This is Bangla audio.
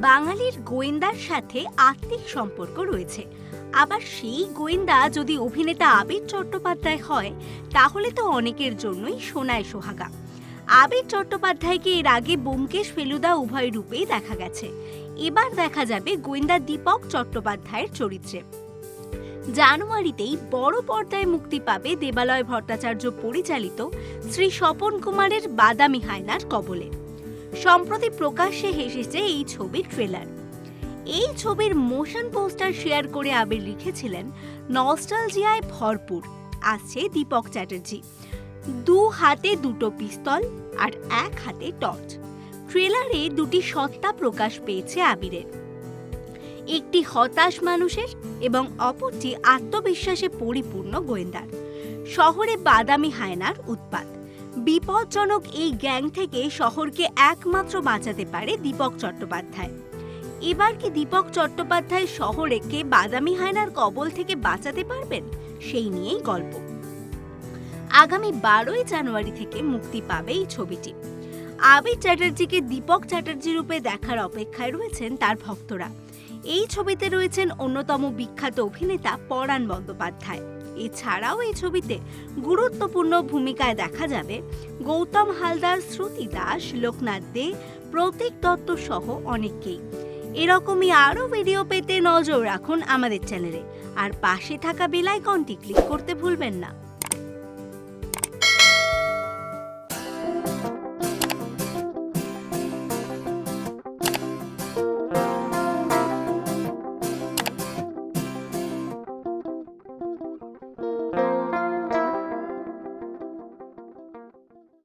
বাঙালির গোয়েন্দার সাথে আত্মিক সম্পর্ক রয়েছে। আবার সেই গোয়েন্দা যদি অভিনেতা আবির চট্টোপাধ্যায় হয়, তাহলে তো অনেকের জন্যই সোনায় সোহাগা। আবির চট্টোপাধ্যায়কে এর আগে ব্যোমকেশ ফেলুদা উভয় রূপেই দেখা গেছে। এবার দেখা যাবে গোয়েন্দা দীপক চট্টোপাধ্যায়ের চরিত্রে। জানুয়ারিতেই বড় পর্দায় মুক্তি পাবে দেবালয় ভট্টাচার্য পরিচালিত শ্রী স্বপন কুমারের বাদামি হায়নার কবলে। সম্প্রতি প্রকাশ্যে হেসেছে এই ছবির ট্রেলার এই ছবির মোশন পোস্টার শেয়ার করে আবির লিখেছিলেন নস্টালজিয়ায় ভরপুর। আসছে দীপক চ্যাটার্জি। দু হাতে দুটো পিস্তল আর এক হাতে টর্চ ট্রেলারে দুটি সত্তা প্রকাশ পেয়েছে আবিরের। একটি হতাশ মানুষের এবং অপরটি আত্মবিশ্বাসে পরিপূর্ণ গোয়েন্দার। শহরে বাদামি হায়নার উৎপাত। বিপজ্জনক এই গ্যাং থেকে শহরকে একমাত্র বাঁচাতে পারে দীপক চট্টোপাধ্যায়। এবার কি দীপক চট্টোপাধ্যায় শহরেকে বাদামি হায়নার কবল থেকে বাঁচাতে পারবেন? সেই নিয়েই গল্প। আগামী বারোই জানুয়ারি থেকে মুক্তি পাবে এই ছবিটি। আবির চ্যাটার্জিকে দীপক চ্যাটার্জি রূপে দেখার অপেক্ষায় রয়েছেন তার ভক্তরা। এই ছবিতে রয়েছেন অন্যতম বিখ্যাত অভিনেতা পরাণ বন্দ্যোপাধ্যায়। এছাড়াও এই ছবিতে গুরুত্বপূর্ণ ভূমিকায় দেখা যাবে গৌতম হালদার, শ্রুতি দাস, লোকনাথ দে, প্রতীক দত্ত সহ অনেককেই। এরকমই আরও ভিডিও পেতে নজর রাখুন আমাদের চ্যানেলে। আর পাশে থাকা বেলাইকনটি ক্লিক করতে ভুলবেন না।